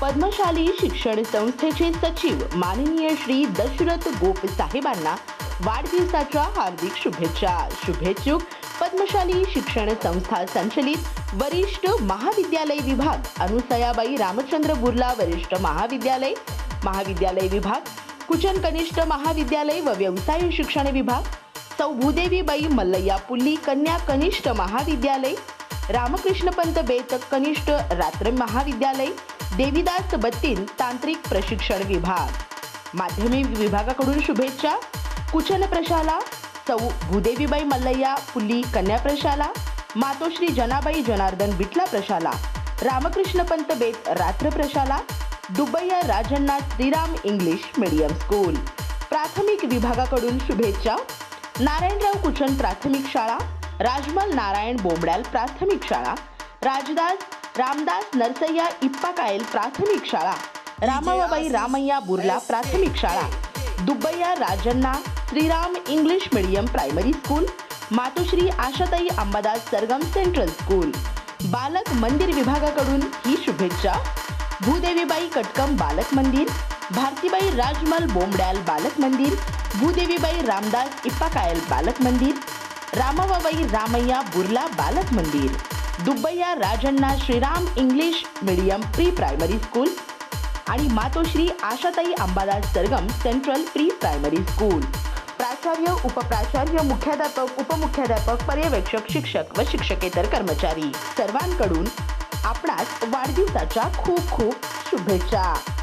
पद्मशाली शिक्षण संस्थेचे सचिव माननीय श्री दशरथ गोप साहेबांना वाढदिवसाच्या हार्दिक शुभेच्छा. शुभेच्छुक पद्मशाली शिक्षण संस्था संचलित वरिष्ठ महाविद्यालय विभाग अनुसयाबाई रामचंद्र बुर्ला वरिष्ठ महाविद्यालय महाविद्यालय विभाग कुचन कनिष्ठ महाविद्यालय व व्यवसाय शिक्षण विभाग सौ भूदेवीबाई मल्लय्या पुल्ली कन्या कनिष्ठ महाविद्यालय रामकृष्ण पंत बेत कनिष्ठ रात्र महाविद्यालय देवीदास बत्तीन तांत्रिक प्रशिक्षण विभाग. माध्यमिक विभागाकडून शुभेच्छा. कुचन प्रशाला सौ भूदेवीबाई मल्लय्या पुल्ली कन्या प्रशाला मातोश्री जनाबाई जनार्दन बिटला प्रशाला रामकृष्ण पंत बेत रात्र प्रशाला Dubayya Rajanna Shriram English medium school. प्राथमिक विभागाकडून शुभेच्छा. नारायणराव कुचन प्राथमिक शाळा राजमल नारायण बोंबड्याल प्राथमिक शाळा राजदास रामदास नरसय्या इप्पाकायल प्राथमिक शाळा. रामाबाई रामय्या बुर्ला प्राथमिक शाळा. Dubbayya Rajanna Shriram English medium primary school. Matoshri Ashatai Ambadas Sargam central school. बालक मंदिर विभागाकडून ही शुभेच्छा. भूदेवीबाई कटकम बालक मंदिर. भारतीबाई राजमल बोंबड्याल बालक मंदिर. भूदेवीबाई रामदास इप्पाकायल बालक मंदिर. रामाबाई रामय्या बुर्ला बालक मंदिर. Dubbaiya Rajanna Shriram English medium pre primary school आणि Matoshri Ashatai Ambadas Sargam central pre primary school. प्राचार्य उपप्राचार्य मुख्याध्यापक उपमुख्याध्यापक पर्यवेक्षक शिक्षक व शिक्षकेतर कर्मचारी. सर्वांकडून आपणास वाढदिवसाच्या खूप खूप शुभेच्छा.